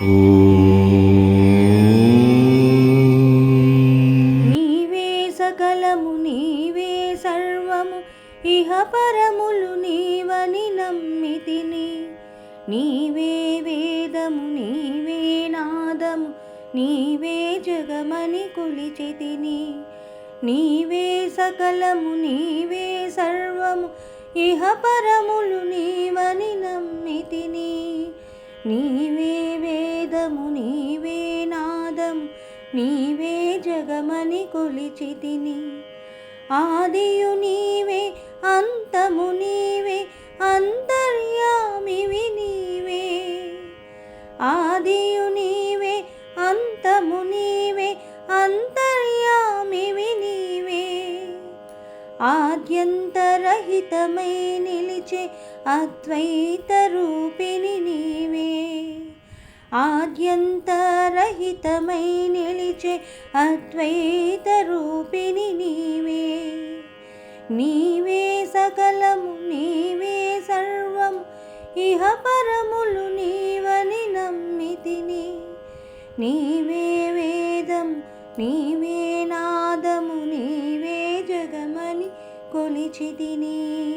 నీవే సకలము నీవే సర్వము ఇహ పరములు నీవని నమ్మితిని. నీవే వేదము నీవే నాదము నీవే జగమని కొలిచితిని. నీవే సకలము నీవే సర్వము ఇహ పరములు నీవని నమ్మితిని. నీవే వే నాదము నీవే నాదము నీవే జగమని కొలిచితిని. ఆదియు నీవే అంతము నీవే అంతర్యామివి నీవే. ఆదియు నీవే అంతము నీవే అంతర్యామివి నీవే. ఆద్యంతరహితమై నిలిచే అద్వైత రూపిణి నీవే. ఆద్యంతరహితమై నిలిచే అద్వైత రూపిణి నీవే. నీవే సకలము నీవే సర్వము ఇహ పరములు నీవని నమ్మితిని. నీవే వేదం నీవే నాదము నీవే జగమని కొలిచితిని.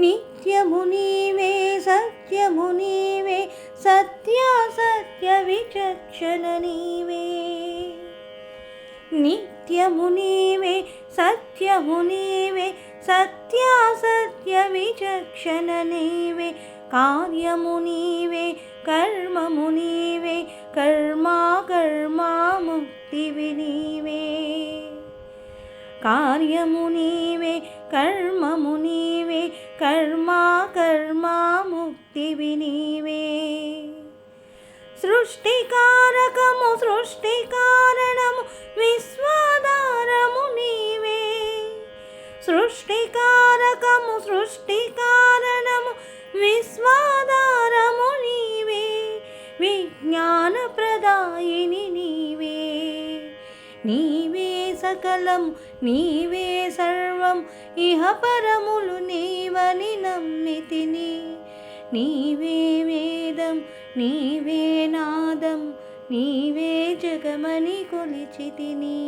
నిత్యము నీవే సత్యము నీవే సత్యాసత్య విచక్షణ నీవే. నిత్యము నీవే సత్యము నీవే సత్యాసత్య విచక్షణ నీవే. కార్యము నీవే కర్మము నీవే కర్మా కర్మా ముక్తివి నీవే. కార్యము నీవే కర్మము నీవే కర్మా కర్మా శక్తివి నీవే. సృష్టికారకము సృష్టి కారణము విశ్వాధారము నీవే. సృష్టికారకము సృష్టి కారణము విశ్వాధారము నీవే. విజ్ఞాన ప్రదాయిని నీవే. నీవే సకలం నీవే సర్వం ఇహ పరములు నీవని నమ్మితిని. నీవే వేదం నీవే నాదం నీవే జగమని కొలిచితిని.